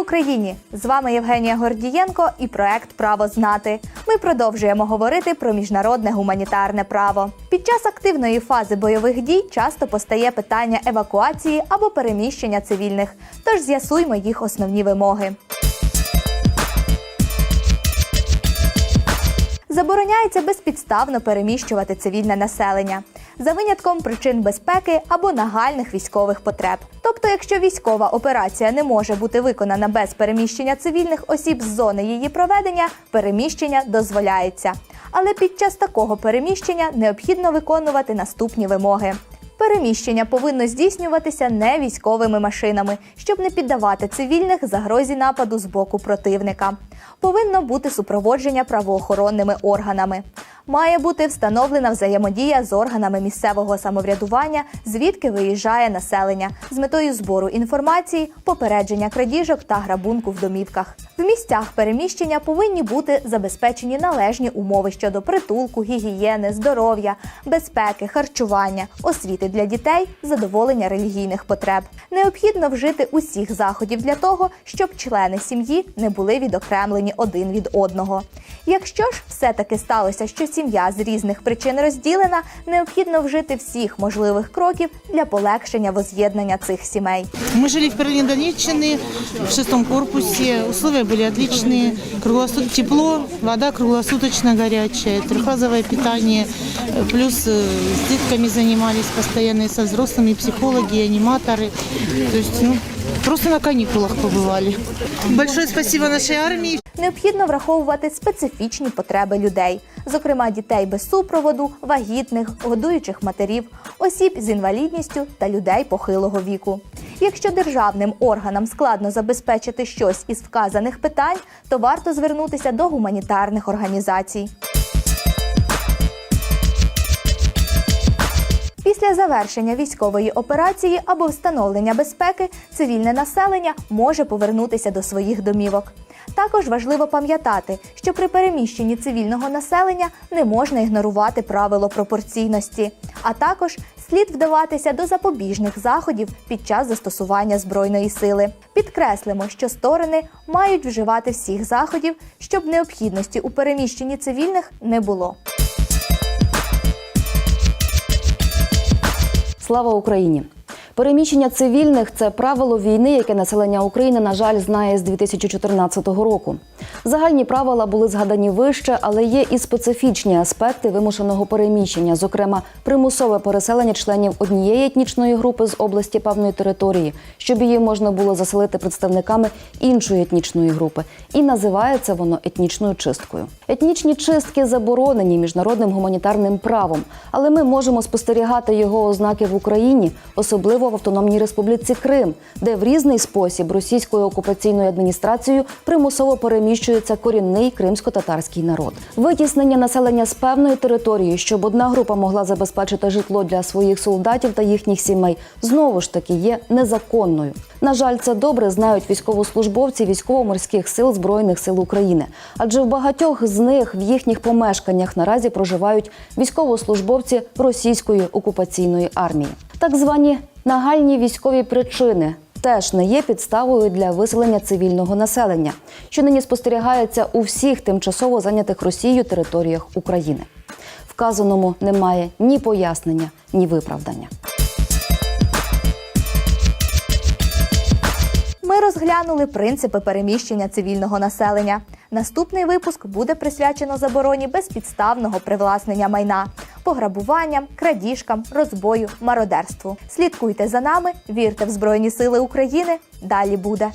Україні! З вами Євгенія Гордієнко і проект Право знати. Ми продовжуємо говорити про міжнародне гуманітарне право. Під час активної фази бойових дій часто постає питання евакуації або переміщення цивільних. Тож з'ясуймо їх основні вимоги. Забороняється безпідставно переміщувати цивільне населення за винятком причин безпеки або нагальних військових потреб. Тобто, якщо військова операція не може бути виконана без переміщення цивільних осіб з зони її проведення, переміщення дозволяється. Але під час такого переміщення необхідно виконувати наступні вимоги. Переміщення повинно здійснюватися не військовими машинами, щоб не піддавати цивільних загрозі нападу з боку противника. Повинно бути супроводження правоохоронними органами. Має бути встановлена взаємодія з органами місцевого самоврядування, звідки виїжджає населення, з метою збору інформації, попередження крадіжок та грабунку в домівках. В місцях переміщення повинні бути забезпечені належні умови щодо притулку, гігієни, здоров'я, безпеки, харчування, освіти для дітей, задоволення релігійних потреб. Необхідно вжити усіх заходів для того, щоб члени сім'ї не були відокремлені один від одного. Якщо ж все-таки сталося, що сім'я з різних причин розділена, необхідно вжити всіх можливих кроків для полегшення воз'єднання цих сімей. Мы жили в Берлине Донеччины, в шестом корпусе. Условия были отличные. Круглосут... Тепло, вода круглосуточно горячая, трехразовое питание. Э, Плюс э, с детками занимались постоянно и со взрослыми, и психологи, и аниматоры. То есть, ну, просто на каникулах побывали. Большое спасибо нашей армии. Необхідно враховувати специфічні потреби людей, зокрема дітей без супроводу, вагітних, годуючих матерів, осіб з інвалідністю та людей похилого віку. Якщо державним органам складно забезпечити щось із вказаних питань, то варто звернутися до гуманітарних організацій. Після завершення військової операції або встановлення безпеки цивільне населення може повернутися до своїх домівок. Також важливо пам'ятати, що при переміщенні цивільного населення не можна ігнорувати правило пропорційності, а також слід вдаватися до запобіжних заходів під час застосування збройної сили. Підкреслимо, що сторони мають вживати всіх заходів, щоб необхідності у переміщенні цивільних не було. Слава Україні! Переміщення цивільних це правило війни, яке населення України, на жаль, знає з 2014 року. Загальні правила були згадані вище, але є і специфічні аспекти вимушеного переміщення, зокрема, примусове переселення членів однієї етнічної групи з області певної території, щоб її можна було заселити представниками іншої етнічної групи. І називається воно етнічною чисткою. Етнічні чистки заборонені міжнародним гуманітарним правом, але ми можемо спостерігати його ознаки в Україні, особливо в Автономній Республіці Крим, де в різний спосіб російською окупаційною адміністрацією примусово переміщується корінний кримсько-татарський народ. Витіснення населення з певної території, щоб одна група могла забезпечити житло для своїх солдатів та їхніх сімей, знову ж таки є незаконною. На жаль, це добре знають військовослужбовці військово-морських сил збройних сил України, адже в багатьох з них в їхніх помешканнях наразі проживають військовослужбовці російської окупаційної армії. Так звані нагальні військові причини теж не є підставою для виселення цивільного населення, що нині спостерігається у всіх тимчасово зайнятих Росією територіях України. Вказаному немає ні пояснення, ні виправдання. Ми розглянули принципи переміщення цивільного населення. Наступний випуск буде присвячено забороні безпідставного привласнення майна, пограбуванням, крадіжкам, розбою, мародерству. Слідкуйте за нами, вірте в Збройні Сили України. Далі буде.